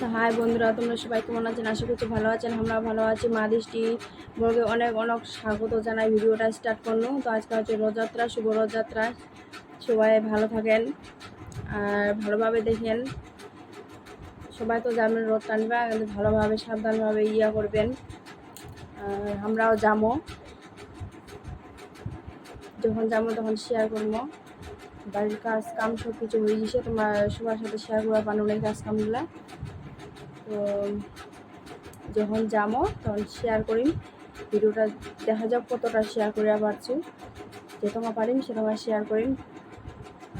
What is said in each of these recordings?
তো হাই বন্ধুরা, তোমরা সবাই কেমন আছেন? আশা করছি ভালো আছেন, আমরা ভালো আছি। মা দৃষ্টি বলকে অনেক অনেক স্বাগত জানাই ভিডিওটা স্টার্ট করল তো আজকে হচ্ছে রথযাত্রা, শুভ রথযাত্রা। সবাই ভালো থাকেন আর ভালোভাবে দেখেন। সবাই তো যাবেন রথ টানবা, কিন্তু ভালোভাবে, সাবধানভাবে ইয়া করবেন। আর আমরাও যাব যখন যাব তখন শেয়ার করব বাড়ির কাজ কাম সব কিছু হয়ে গেছে, তোমার সবার সাথে শেয়ার করা পানো কাজ কামগুলা। তো যখন যাব তখন শেয়ার করিম। ভিডিওটা দেখা যাক কতটা শেয়ার করে পারছি। যে পারিম, সে তোমার শেয়ার করিম।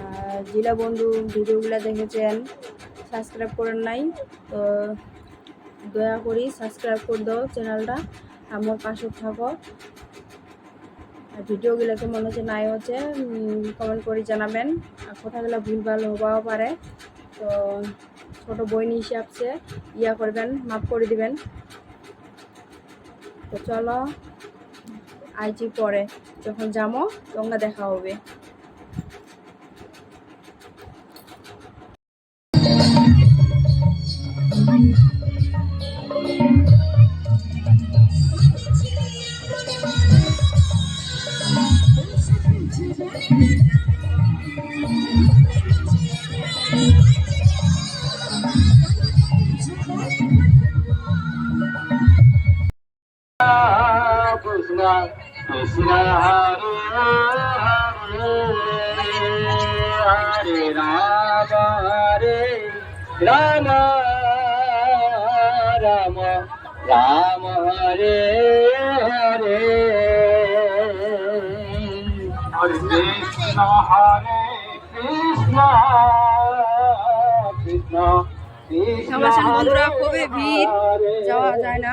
আর জিলা বন্ধু ভিডিওগুলো দেখেছেন সাবস্ক্রাইব করেন নাই, তো দয়া করি সাবস্ক্রাইব করে দাও চ্যানেলটা। আমার পাশে থাকো। ভিডিওগুলো মনে হচ্ছে নাই হচ্ছে কমেন্ট করে জানাবেন। আর কথাগুলো ভুলভাল হওয়াও পারে। তো ছোট বই নিয়ে হিসাবছে ইয়া করবেন, মাফ করে দিবেন। তো চলো, আইজি পরে যখন যাব তোমরা দেখা হবে। Krishna, Krishna Hare Hare, Hare Rama, Hare Rama, Rama, Rama, Hare Hare. Hare Krishna, Hare Krishna, Krishna, Krishna, বন্ধুরা খুবই ভিড় যাওয়া যায় না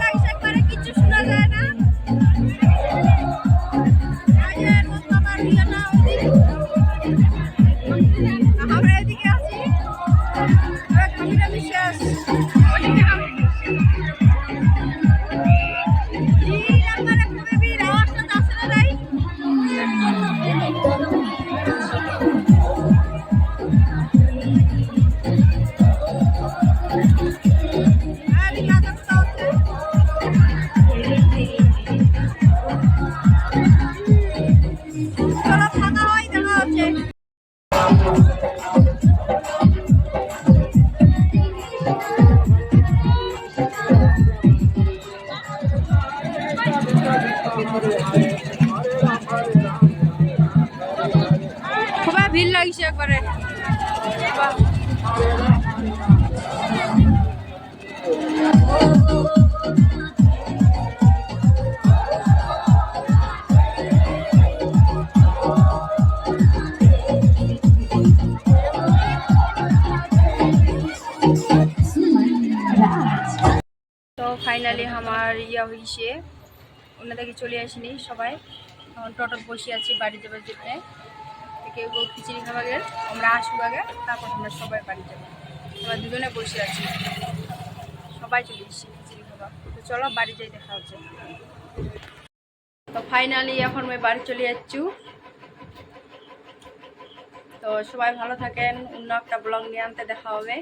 ভিড় একবারে। ফাইনালি আমার ইয়া হয়েছে ওনাদেরকে চলে আসিনি সবাই। এখন টোটোত বসে আছি বাড়ি যাবার জন্য কেউ কেউ খিচুড়ি খাওয়া গেল আমরা আসব আগে তারপর আমরা সবাই বাড়ি যাব। আমরা দুজনে বসে আছি। সবাই চলে এসেছি খিচুড়ি খাওয়া তো চলো বাড়ি যাই, দেখা হচ্ছে। তো ফাইনালি এখন আমি বাড়ি চলে যাচ্ছি। তো সবাই ভালো থাকেন। অন্য একটা ব্লগ নিয়ে আনতে দেখা হবে।